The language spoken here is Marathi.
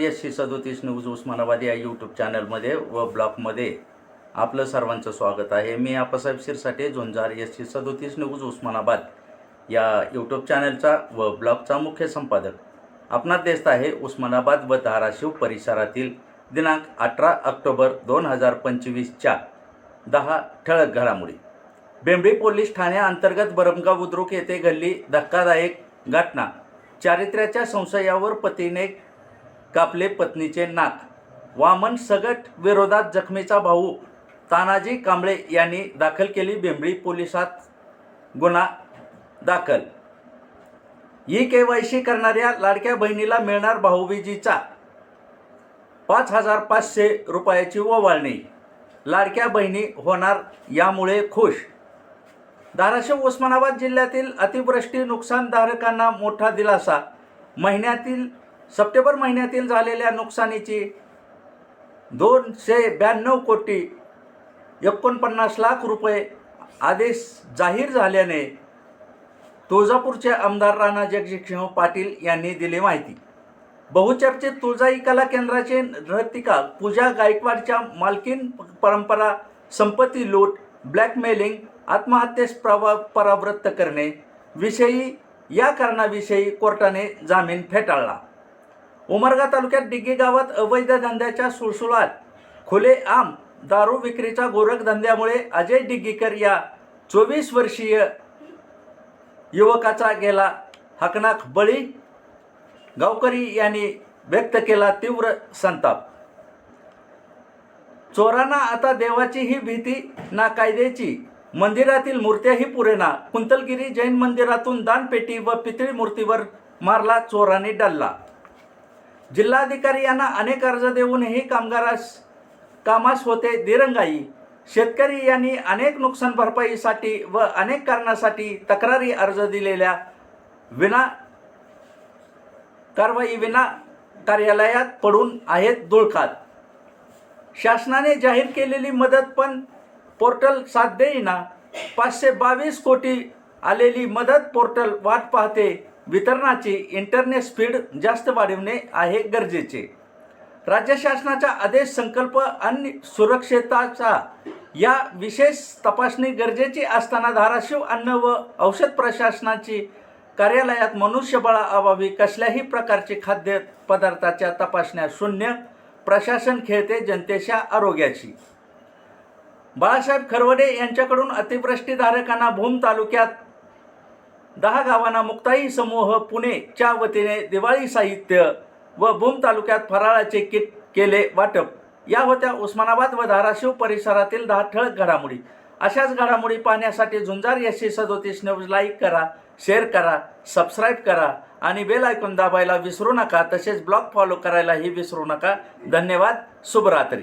सी सदोतीस न्यूज उस्मानाबाद या यूट्यूब चॅनलमध्ये व ब्लॉगमध्ये आपलं सर्वांचं स्वागत आहे. मी आपासाहेब शिरसाटे झुंजार एस सी सदोतीस न्यूज उस्मानाबाद या यूट्यूब चॅनलचा व ब्लॉगचा मुख्य संपादक आपणात देत आहे उस्मानाबाद व धाराशिव परिसरातील दिनांक अठरा ऑक्टोबर दोन हजार पंचवीसच्या दहा ठळक घडामोडी. बेंबळी पोलीस ठाण्याअंतर्गत बरमगाव बुद्रुक येथे घडली धक्कादायक घटना. चारित्र्याच्या संशयावर पतीने कापले पत्नीचे नाक वामन सगट विरोधात जखमीचा भाऊ. तानाजी कांबळे यांनी दाखल केली बेंबळी पोलिसात गुन्हा दाखल. ई के वाय सी करणाऱ्या लाडक्या बहिणीला मिळणार भाऊबीजीचा. पाच हजार पाचशे रुपयाची ओवाळणी. लाडक्या बहिणी होणार यामुळे खुश. धाराशिव उस्मानाबाद जिल्ह्यातील अतिवृष्टी नुकसानधारकांना मोठा दिलासा. महिन्यातील सप्टेंबर महिन्यातील झालेल्या नुकसानीची दोनशे ब्याण्णव कोटी एकोणपन्नास लाख रुपये आदेश जाहीर झाल्याने तुळजापूरचे आमदार राणा जगजितसिंह पाटील यांनी दिली माहिती. बहुचर्चित तुळजाई कला केंद्राचे नर्तिका पूजा गायकवाडच्या मालकीन परंपरा संपत्ती लूट ब्लॅकमेलिंग आत्महत्येस प्रवा परावृत्त करणे विषयी या कारणाविषयी कोर्टाने जामीन फेटाळला. उमरगा तालुक्यात डिग्गी गावात अवैध धंद्याच्या सुळसुळात खुले आम दारू विक्रीच्या गोरखधंद्यामुळे अजय डिग्गीकर या चोवीस वर्षीय युवकाचा गेला हकनाक बळी. गावकरी यांनी व्यक्त केला तीव्र संताप. चोरांना आता देवाची ही भीती ना कायद्याची. मंदिरातील मूर्त्याही पुरेना. कुंतलगिरी जैन मंदिरातून दानपेटी व पितळी मूर्तीवर मारला चोराने डल्ला. जिल्हाधिकारी यांना अनेक अर्ज देऊनही कामगारास कामास होते दिरंगाई. शेतकरी यांनी अनेक नुकसान भरपाईसाठी व अनेक कारणासाठी तक्रारी अर्ज दिलेल्या विना कारवाई विना कार्यालयात पडून आहेत धुळखात. शासनाने जाहीर केलेली मदत पण पोर्टल साथ देईना पाचशे बावीस कोटी आलेली मदत पोर्टल वाट पाहते. वितरणाची इंटरनेट स्पीड जास्त वाढविणे आहे गरजेचे. राज्य शासनाचा आदेश संकल्प आणि सुरक्षेताचा या विशेष तपासणी गरजेची असताना धाराशिव अन्न व औषध प्रशासनाची कार्यालयात मनुष्यबळा अभावी कसल्याही प्रकारची खाद्य पदार्थाच्या तपासण्या शून्य प्रशासन खेळते जनतेच्या आरोग्याची. बाळासाहेब खरवडे यांच्याकडून अतिवृष्टीधारकांना भूम तालुक्यात दहा गावांना मुक्ताई समूह पुणेच्या वतीने दिवाळी साहित्य व भूम तालुक्यात फराळाचे किट केले वाटप. या होत्या उस्मानाबाद व धाराशिव परिसरातील दहा ठळक घडामोडी. अशाच घडामोडी पाहण्यासाठी झुंजार यशी सदोतीस न्यूज लाईक करा शेअर करा सबस्क्राईब करा आणि बेल ऐकून दाबायला विसरू नका. तसेच ब्लॉग फॉलो करायलाही विसरू नका. धन्यवाद. शुभरात्री.